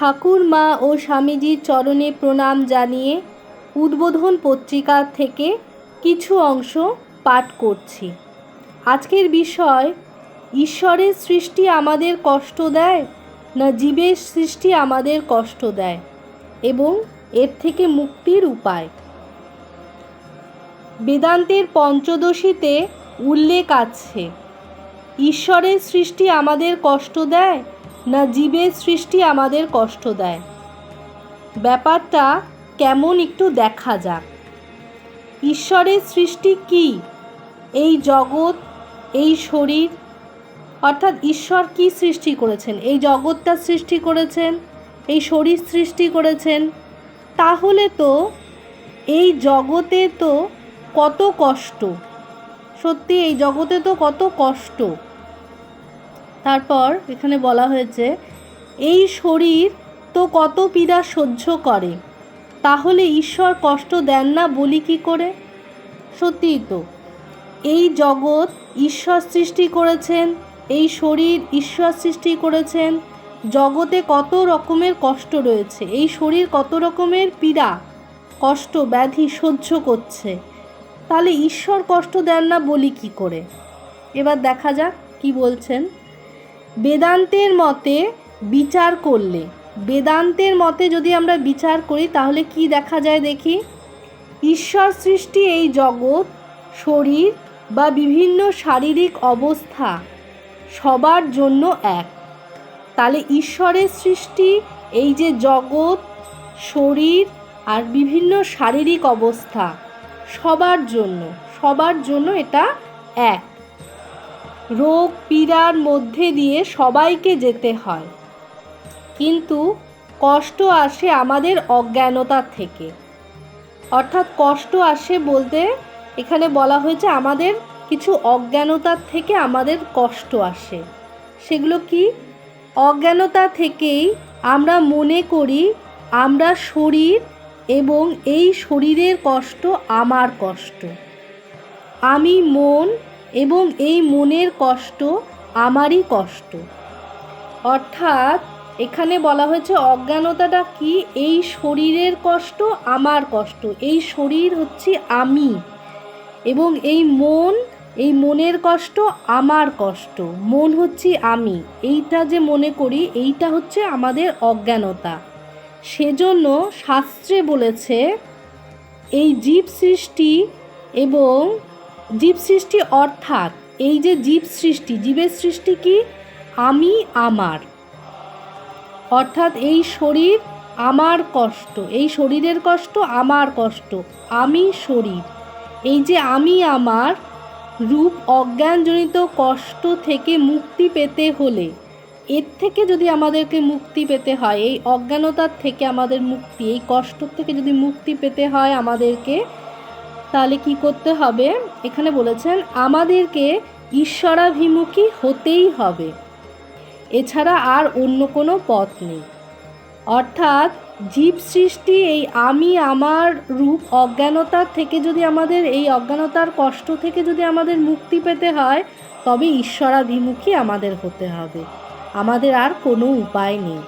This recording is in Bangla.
ঠাকুর মা ও স্বামীজির চরণে প্রণাম জানিয়ে উদ্বোধন পত্রিকা থেকে কিছু অংশ পাঠ করছি। আজকের বিষয়, ঈশ্বরের সৃষ্টি আমাদের কষ্ট দেয় না জীবের সৃষ্টি আমাদের কষ্ট দেয় এবং এর থেকে মুক্তির উপায়? বেদান্তের পঞ্চদশীতে উল্লেখ আছে, ঈশ্বরের সৃষ্টি আমাদের কষ্ট দেয় না জীবের সৃষ্টি আমাদের কষ্ট দেয়। ব্যাপারটা কেমন একটু দেখা যাক। ঈশ্বরের সৃষ্টি কি? এই জগৎ, এই শরীর, অর্থাৎ ঈশ্বর কি সৃষ্টি করেছেন? এই জগৎটা সৃষ্টি করেছেন, এই শরীর সৃষ্টি করেছেন, তাহলে তো এই জগতে তো কত কষ্ট। সত্যি, এই জগতে তো কত কষ্ট। তারপর এখানে বলা হয়েছে, এই শরীর তো কত পীড়া সহ্য করে, তাহলে ঈশ্বর কষ্ট দেন না বলি কি করে? সত্যিই তো, এই জগৎ ঈশ্বর সৃষ্টি করেছেন, এই শরীর ঈশ্বর সৃষ্টি করেছেন, জগতে কত রকমের কষ্ট রয়েছে, এই শরীর কত রকমের পীড়া, কষ্ট, ব্যাধি সহ্য করছে, তাহলে ঈশ্বর কষ্ট দেন না বলি কি করে? এবার দেখা যাক কি বলছেন। বেদান্তের মতে বিচার করলে। বেদান্তের মতে যদি আমরা বিচার করি, তাহলে কি দেখা যায় দেখি? ঈশ্বর সৃষ্টি এই জগৎ, শরীর বা বিভিন্ন শারীরিক অবস্থা সবার জন্য এক। তাহলে ঈশ্বরের সৃষ্টি এই যে জগৎ, শরীর আর বিভিন্ন শারীরিক অবস্থা সবার জন্য সবার জন্য এটা এক। রোগ পীড়ার মধ্যে দিয়ে সবাইকে যেতে হয়। কিন্তু কষ্ট আসে আমাদের অজ্ঞানতা থেকে। অর্থাৎ কষ্ট আসে বলতে এখানে বলা হয়েছে আমাদের কিছু অজ্ঞানতার থেকে আমাদের কষ্ট আসে। সেগুলো কি? অজ্ঞানতা থেকেই আমরা মনে করি আমরা শরীর এবং এই শরীরের কষ্ট আমার কষ্ট। আমি মন এবং এই মনের কষ্ট আমারই কষ্ট। অর্থাৎ এখানে বলা হয়েছে, অজ্ঞানতাটা কি? এই শরীরের কষ্ট আমার কষ্ট। এই শরীর হচ্ছে আমি। এবং এই মন, এই মনের কষ্ট আমার কষ্ট। মন হচ্ছে আমি। এইটা যে মনে করি, এইটা হচ্ছে আমাদের অজ্ঞানতা। সেজন্য শাস্ত্রে বলেছে, এই জীব সৃষ্টি এবং জীব সৃষ্টি অর্থাৎ এই যে জীব সৃষ্টি জীবের সৃষ্টি কি? আমি, আমার। অর্থাৎ এই শরীর আমার কষ্ট, এই শরীরের কষ্ট আমার কষ্ট, আমি শরীর। এই যে আমি, আমার রূপ অজ্ঞানজনিত কষ্ট থেকে মুক্তি পেতে হলে, এর থেকে যদি আমাদেরকে মুক্তি পেতে হয়, এই অজ্ঞানতার থেকে আমাদের মুক্তি, এই কষ্ট থেকে যদি মুক্তি পেতে হয় আমাদেরকে তাহলে কি করতে হবে? এখানে বলেছেন, আমাদেরকে ঈশ্বরাভিমুখী হতেই হবে। এছাড়া আর অন্য কোনো পথ নেই। অর্থাৎ জীব সৃষ্টি, এই আমি, আমার রূপ, অজ্ঞানতার থেকে যদি আমাদের, এই অজ্ঞানতার কষ্ট থেকে যদি আমাদের মুক্তি পেতে হয়, তবে ঈশ্বরাভিমুখী আমাদের হতে হবে। আমাদের আর কোনো উপায় নেই।